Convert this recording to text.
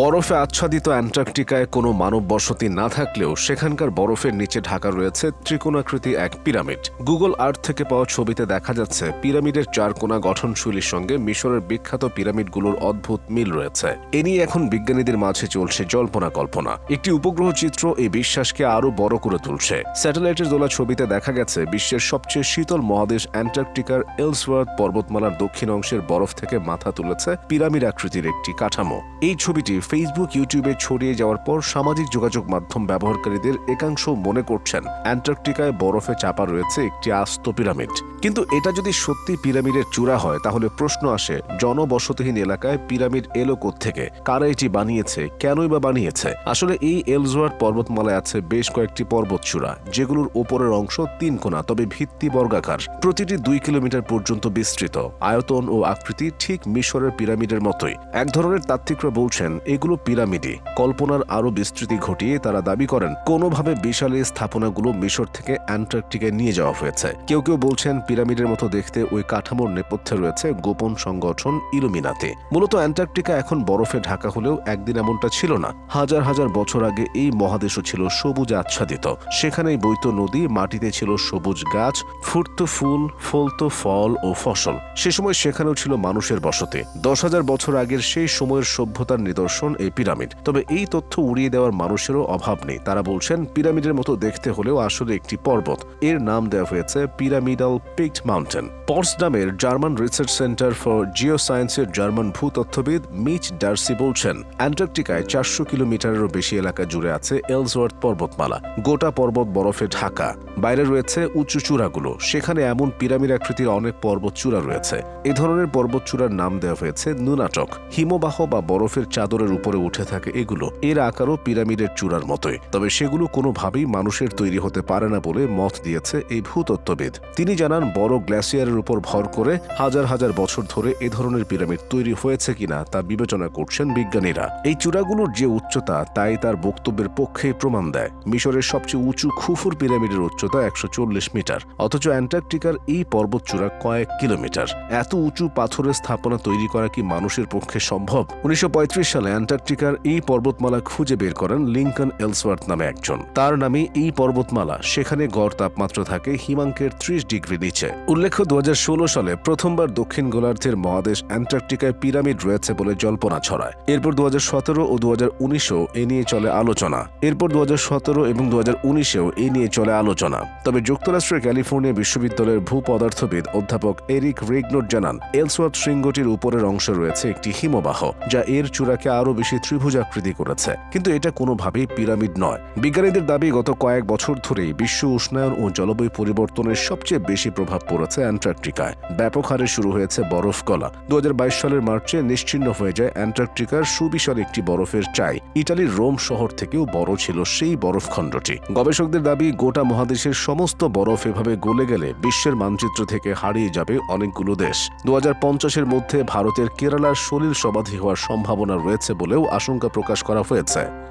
বরফে আচ্ছাদিত অ্যান্টার্কটিকায় কোনো মানব বসতি না থাকলেও সেখানকার বরফের নিচে ঢাকা রয়েছে ত্রিকোণাকৃতি এক পিরামিড। গুগল আর্থ থেকে পাওয়া ছবিতে দেখা যাচ্ছে, পিরামিডের চার কোণা গঠনশৈলীর সঙ্গে মিশরের বিখ্যাত পিরামিডগুলোর অদ্ভুত মিল রয়েছে। এ নিয়ে এখন বিজ্ঞানীদের মাঝে চলছে জল্পনা কল্পনা। একটি উপগ্রহ চিত্র এই বিশ্বাসকে আরও বড় করে তুলছে। স্যাটেলাইটের তোলা ছবিতে দেখা গেছে, বিশ্বের সবচেয়ে শীতল মহাদেশ অ্যান্টার্কটিকার এলসওয়ার্থ পর্বতমালার দক্ষিণ অংশের বরফ থেকে মাথা তুলেছে পিরামিড আকৃতির একটি কাঠামো। এই ছবিটি ফেসবুক ইউটিউবে ছড়িয়ে যাওয়ার পর সামাজিক যোগাযোগ মাধ্যম ব্যবহারকারীদের একাংশ মনে করছেন, অ্যান্টার্কটিকায় বরফে চাপা রয়েছে একটি আস্ত পিরামিড। কিন্তু এটা যদি সত্যি পিরামিডের চূড়া হয়, তাহলে প্রশ্ন আসে, জনবসতিহীন এলাকায় পিরামিড এলো থেকে কারা এটি বানিয়েছে? কেনই বা বানিয়েছে? আসলে এই এলজোয়ার পর্বতমালায় আছে বেশ কয়েকটি পর্বতচূড়া যেগুলোর ওপরের অংশ তিন কোণা, তবে ভিত্তি বর্গাকার। প্রতিটি দুই কিলোমিটার পর্যন্ত বিস্তৃত। আয়তন ও আকৃতি ঠিক মিশরের পিরামিডের মতোই। এক ধরনের তাত্ত্বিকরা বলছেন এগুলো পিরামিডই। কল্পনার আরও বিস্তৃতি ঘটিয়ে তারা দাবি করেন, কোনোভাবে বিশাল এই স্থাপনাগুলো মিশর থেকে অ্যান্টার্কটিকায় নিয়ে যাওয়া হয়েছে। কেউ কেউ বলছেন পিরামিডের মতো দেখতে ওই কাঠামোর নেপথ্যে রয়েছে গোপন সংগঠন ইলুমিনাতে। মূলত অ্যান্টার্কটিকা এখন বরফে ঢাকা হলেও একদিন এমনটা ছিল না। হাজার হাজার বছর আগে এই মহাদেশও ছিল সবুজে আচ্ছাদিত। সেখানেই বৈত নদী, মাটিতে ছিল সবুজ গাছ, ফুটতো ফুল, ফলতো ফল ও ফসল। সে সময় সেখানেও ছিল মানুষের বসতি। দশ হাজার বছর আগের সেই সময়ের সভ্যতার নিদর্শন এই পিরামিড। তবে এই তথ্য উড়িয়ে দেওয়ার মানুষেরও অভাব নেই। তারা বলছেন, পিরামিডের মতো দেখতে হলেও আসলে একটি পর্বত। এর নাম দেওয়া হয়েছে পিরামিডাল পিকড মাউন্টেন। পর্সডামের জার্মান রিসার্চ সেন্টার ফর জিও সায়েন্সের জার্মান ভূতত্ত্ববিদ মিচ ডার্সি বলছেন, অ্যান্টার্কটিকায় চারশো কিলোমিটারেরও বেশি এলাকা জুড়ে আছে এলসওয়ার্থ পর্বতমালা। গোটা পর্বত বরফে ঢাকা। বাইরে রয়েছে উঁচু চূড়াগুলো। সেখানে এমন পিরামিড আকৃতির অনেক পর্বত চূড়া রয়েছে। এ ধরনের পর্বত চূড়ার নাম দেওয়া হয়েছে নুনাটক। হিমবাহ বা বরফের চাদরের উপরে উঠে থাকে এগুলো। এর আকারও পিরামিডের চূড়ার মতোই। তবে সেগুলো কোনোভাবেই মানুষের তৈরি হতে পারে না বলে মত দিয়েছে এই ভূতত্ত্ববিদ। তিনি জানান, বড় গ্লাসিয়ারের উপর ভর করে হাজার হাজার বছর ধরে এ ধরনের পিরামিড তৈরি হয়েছে কিনা তা বিবেচনা করছেন বিজ্ঞানীরা। এই চূড়াগুলোর যে উচ্চতা, তাই তার বক্তব্যের পক্ষে প্রমাণ দেয়। মিশরের সবচেয়ে উঁচু খুফুর পিরামিডের উচ্চতা একশো চল্লিশ মিটার। অথচ অ্যান্টার্কটিকার এই পর্বতচূড়া কয়েক কিলোমিটার। এত উঁচু পাথরের স্থাপনা তৈরি করা কি মানুষের পক্ষে সম্ভব? উনিশশো পঁয়ত্রিশ সালে অ্যান্টার্কটিকার এই পর্বতমালা খুঁজে বের করেন লিঙ্কন এলসওয়ার্থ নামে একজন। তার নামে এই পর্বতমালা, সেখানে গড় তাপমাত্রা থাকে হিমাঙ্কের ত্রিশ ডিগ্রি নিচে। উল্লেখ্য দু সালে প্রথমবার দক্ষিণ গোলার্ধের মহাদেশ অ্যান্টার্কটিকায় পিরামিড রয়েছে বলে জল্পনা ছড়ায়। এরপর দু ও দু উনিশেও এ নিয়ে চলে আলোচনা। এরপর দুহাজার সতেরো এবং দু উনিশেও এ নিয়ে চলে আলোচনা। তবে যুক্তরাষ্ট্রের ক্যালিফোর্নিয়া বিশ্ববিদ্যালয়ের ভূপদার্থবিদ অধ্যাপক এরিক রেগনোট জানান, এলসওয়ার্থ শৃঙ্গটির উপরের অংশ রয়েছে একটি হিমবাহ, যা এর চূড়াকে আরও বেশি ত্রিভুজাকৃতি করেছে। কিন্তু এটা কোনোভাবেই পিরামিড নয়। বিজ্ঞানীদের দাবি, গত কয়েক বছর ধরেই বিশ্ব উষ্ণায়ন ও জলবায়ু পরিবর্তনের সবচেয়ে বেশি প্রভাব পড়েছে অ্যান্টার্কটিকায়। ব্যাপক হারে শুরু হয়েছে বরফ গলা। দু সালের মার্চে নিশ্চিহ্ন হয়ে যায় অ্যান্টার্কটিকার সুবিশাল একটি বরফের চাই। ইটালির রোম শহর থেকেও বড় ছিল সেই বরফখণ্ডটি গবেষকদের দাবি, গোটা মহাদেশের সমস্ত বরফ এভাবে গলে গেলে বিশ্বের মানচিত্র থেকে হারিয়ে যাবে অনেকগুলো দেশ। দুহাজার পঞ্চাশ এর মধ্যে ভারতের কেরালার সলিল সমাধি হওয়ার সম্ভাবনা রয়েছে বলেও আশঙ্কা প্রকাশ করা হয়েছে।